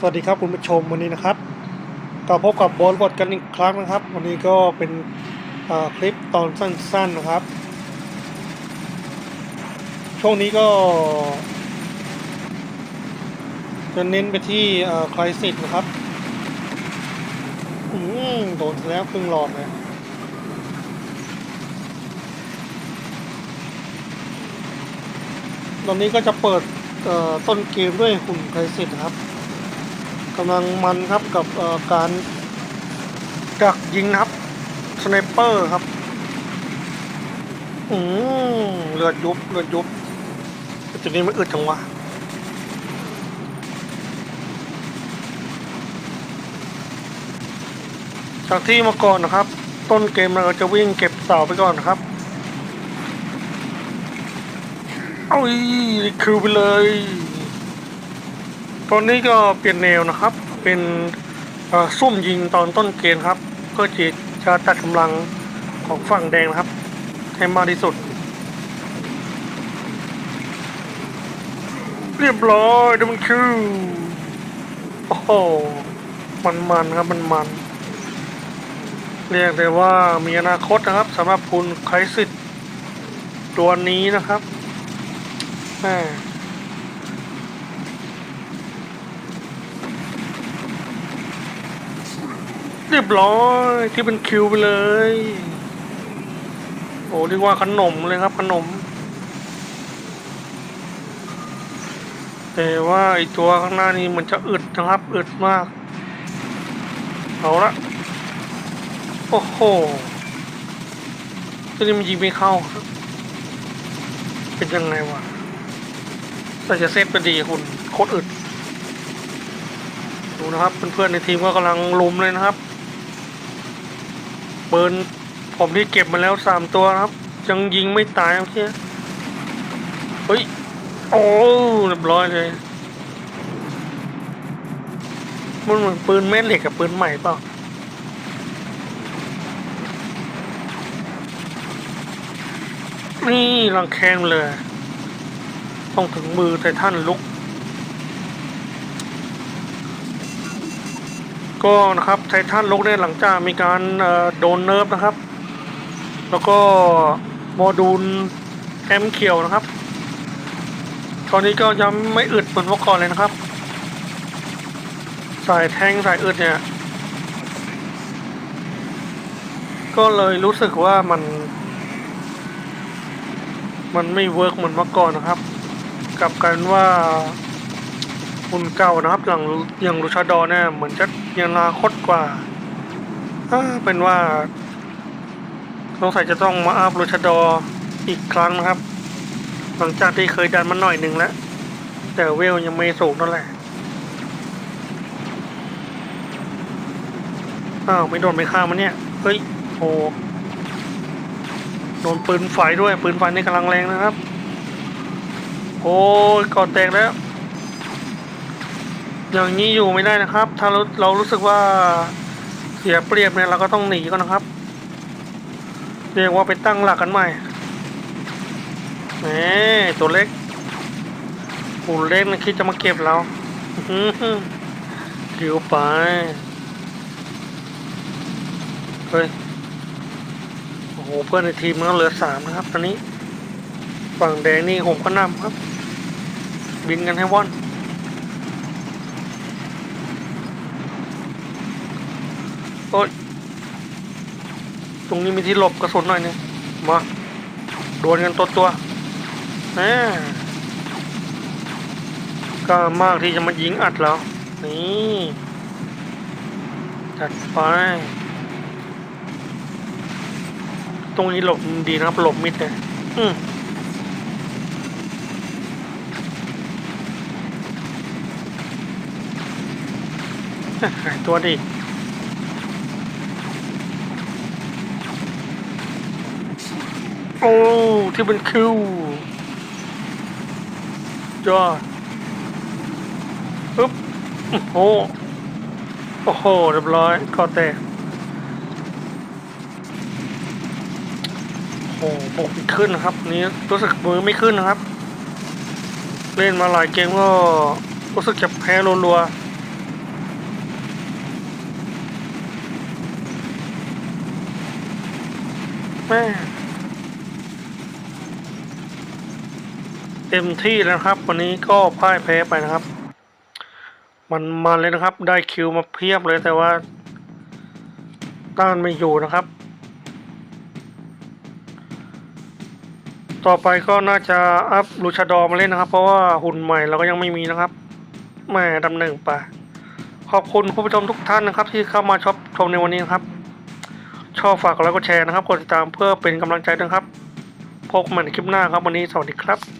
สวัสดีครับคุณผู้ชมวันนี้นะครับก็พบกับบอลบอดกันอีกครั้งนะครับ วันนี้ก็เป็นคลิปตอนสั้นๆนะครับ ช่วงนี้ก็ จะเน้นไปที่คลายสิทธ์นะครับอืมโดนแล้วครึ่งหลอดเลยตอนนี้ก็จะเปิดต้นเกมด้วยหุ่นคลายสิทนะครับ กำลังมันครับกับการดักยิงครับสไนเปอร์ครับอืมเลือดยุบเลือดยุบจุดนี้มันอึดจังวะจากที่เมาก่อนนะครับ ต้นเกมเราจะวิ่งเก็บเสาไปก่อนนะครับ เอาอีคิวไปเลย ตอนนี้ก็เปลี่ยนแนวนะครับ เป็นซุ่มยิงตอนต้นเกมครับ เพื่อที่จะตัดกำลังของฝั่งแดงนะครับให้มากที่สุด เรียบร้อยดับมันคิวโอ้โหมันมันครับมันมันเรียกได้ว่ามีอนาคตนะครับสำหรับคุณไคสิตตัวนี้นะครับแม่ เรียบร้อยที่เป็นคิวไปเลย โอ้เรียกว่าขนมเลยครับขนม แต่ว่าไอตัวข้างหน้านี้มันจะอึดนะครับอึดมาก เอาละ โอ้โหตัวนี้มันยิงไม่เข้า เป็นยังไงวะแต่จะเซฟก็ดีคุณโคตรอึดดูนะครับเพื่อนๆในทีมก็กำลังลุมเลยนะครับ เบิร์นผมที่เก็บมาแล้วสามตัวครับ ยังยิงไม่ตายเมื่อกี้เฮ้ย โอ้เรียบร้อยเลย มันเหมือนปืนแม่เหล็กกับปืนใหม่เปล่านี่รังแคงเลย ต้องถึงมือไททันลุก ก็นะครับไททันลุกเนี่ยหลังจากมีการโดนเนิร์ฟนะครับ แล้วก็โมดูลแอมเขียวนะครับ ตอนนี้ก็ยังไม่อึดเหมือนเมื่อก่อนเลยนะครับ สายแทงสายอึดเนี่ย ก็เลยรู้สึกว่ามัน มันไม่เวิร์กเหมือนเมื่อก่อนนะครับ กลับกันว่า คุณเก่านะครับอย่างอย่างลูชาดอร์เนี่ยเหมือนจะยังอนาคตกว่าอ่าเป็นว่าสงสัยจะต้องมาอัพลูชาดอร์อีกครั้งนะครับ หลังจากที่เคยดันมาหน่อยหนึ่งแล้ว แต่เวลยังไม่สูงเท่าไหร่อ้าวไม่โดนไม่ฆ่ามันเนี่ยเฮ้ยโหโดนปืนไฟด้วยปืนไฟนี่กำลังแรงนะครับ โอ้ยก่อแตกแล้ว อย่างนี้อยู่ไม่ได้นะครับ ถ้าเราเรารู้สึกว่าเสียเปรียบเนี่ยเราก็ต้องหนีก่อนนะครับ เรียกว่าไปตั้งหลักกันใหม่แหมตัวเล็กหุ่นเล็กนะคิดจะมาเก็บเราอื้อหือคิวไปเฮ้ยโอ้โหเพื่อนในทีมมันเหลือสามนะครับ ตอนนี้ ฝั่งแดงนี่ผมก็นำครับ บินกันให้ว่อน อ้ย ตรงนี้มีที่หลบกระสุนหน่อยนึงมาโดวลกันตัวตัวแหมกล้ามากที่จะมายิงอัดแล้ว นี่จัดไป ตรงนี้หลบดีนะครับหลบมิดเลยอืมหายตัวดิ โอ้ที่มันคิวจอดปึ๊บโอ้โหโอ้โหเรียบร้อยคอแตกโอ้บกขึ้นนะครับ นี้รู้สึกมือไม่ขึ้นนะครับ เล่นมาหลายเกมก็รู้สึกจะแพ้รัวๆแม่ เต็มที่แล้วนะครับ วันนี้ก็พ่ายแพ้ไปนะครับ มันมาเลยนะครับ ได้คิวมาเพียบเลยแต่ว่า ต้านไม่อยู่นะครับ ต่อไปก็น่าจะอัพลูชาดอร์มาเล่นนะครับ เพราะว่าหุ่นใหม่เราก็ยังไม่มีนะครับแม่ดำหนึ่งไปขอบคุณผู้ชมทุกท่านนะครับ ที่เข้ามาชมชมในวันนี้นะครับ ชอบฝากกดไลค์กดแชร์นะครับ กดติดตามเพื่อเป็นกำลังใจด้วยครับพบกันใหม่ในคลิปหน้าครับวันนี้สวัสดีครับ